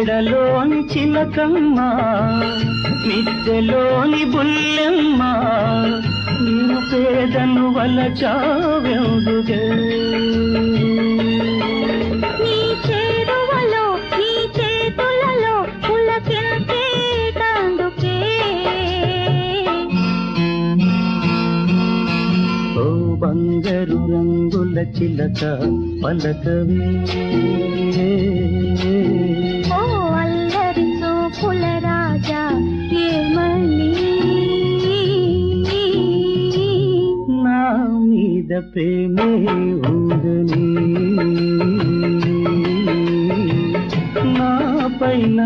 కలలోని చిలకమ్మ మిద్దెలోని బుల్లెమ్మ నేను పేదను ఓ బంగారు రంగుల చిలక పలకవే. మీద ప్రేమే ఉందని నా పైన